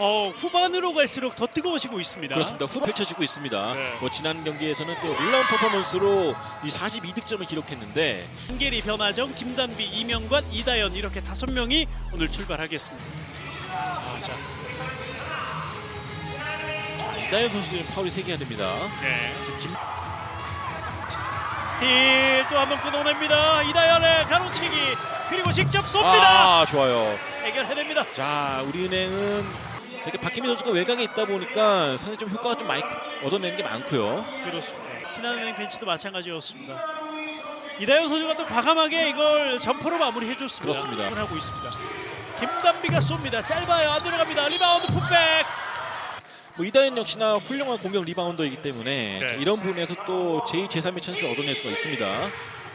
어, 후반으로 갈수록 더 뜨거워지고 있습니다. 그렇습니다. 후 펼쳐지고 있습니다. 네. 뭐 지난 경기에서는 또 놀라운 퍼포먼스로 이 42득점을 기록했는데 한계리, 변화정, 김단비, 이명관, 이다연 이렇게 다섯 명이 오늘 출발하겠습니다. 아, 자, 이다현 선수는 파울이 3개가 됩니다. 네. 김... 스틸 또 한 번 끊어냅니다. 이다연의 가로채기 그리고 직접 쏩니다. 아 좋아요. 해결해냅니다. 자 우리은행은 되게 박희민 선수가 외곽에 있다 보니까 상당히 좀 효과가 좀 많이 얻어내는 게 많고요. 그렇습니다. 신한은행 벤치도 마찬가지였습니다. 이다현 선수가 또 과감하게 이걸 점퍼로 마무리해줬습니다. 그렇습니다. 하고 있습니다. 김단비가 쏩니다. 짧아요. 안 들어갑니다. 리바운드 풋백. 뭐 이다현 역시나 훌륭한 공격 리바운더이기 때문에 네. 자, 이런 부분에서 또 제2, 제3의 찬스를 얻어낼 수가 있습니다.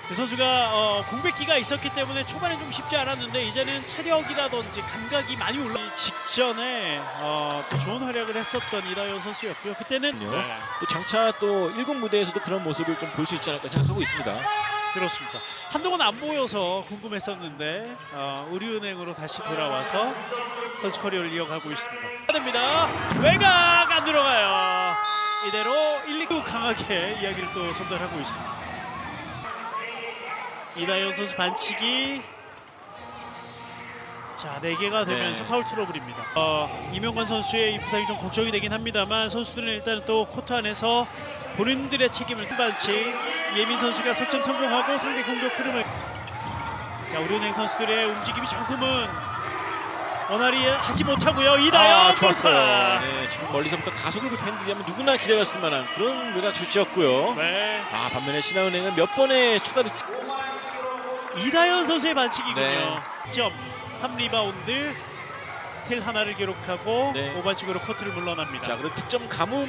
그 선수가 어, 공백기가 있었기 때문에 초반에 좀 쉽지 않았는데 이제는 체력이라든지 감각이 많이 올라. 직전에 어, 또 좋은 활약을 했었던 이다현 선수였고요. 그때는. 네, 또 장차 또 1군 무대에서도 그런 모습을 좀 볼 수 있지 않을까 생각하고 있습니다. 그렇습니다. 한동안 안 보여서 궁금했었는데 어, 우리은행으로 다시 돌아와서 선수 커리어를 이어가고 있습니다. 됩니다. 외곽 안 들어가요. 이대로 1, 2구 강하게 이야기를 또 전달하고 있습니다. 이다현 선수 반칙이 자, 4개가 되면서 네. 파울 트러블입니다. 어, 이명관 선수의 이 부상이 좀 걱정이 되긴 합니다만 선수들은 일단 또 코트 안에서 본인들의 책임을 반칙 예민 선수가 석점 성공하고 상대 공격 흐름을 자 우리은행 선수들의 움직임이 조금은 원활히 하지 못하고요 이다현 아. 좋았어요. 네, 지금 멀리서부터 가속을 핸들하면 누구나 기다렸을 만한 그런 외곽 주치였고요. 네 아 반면에 신한은행은 몇 번의 추가 득 이다현 선수의 반칙이군요 네. 점 3리바운드 스틸 하나를 기록하고 네. 오반칙으로 코트를 물러납니다 자 그리고 득점 가뭄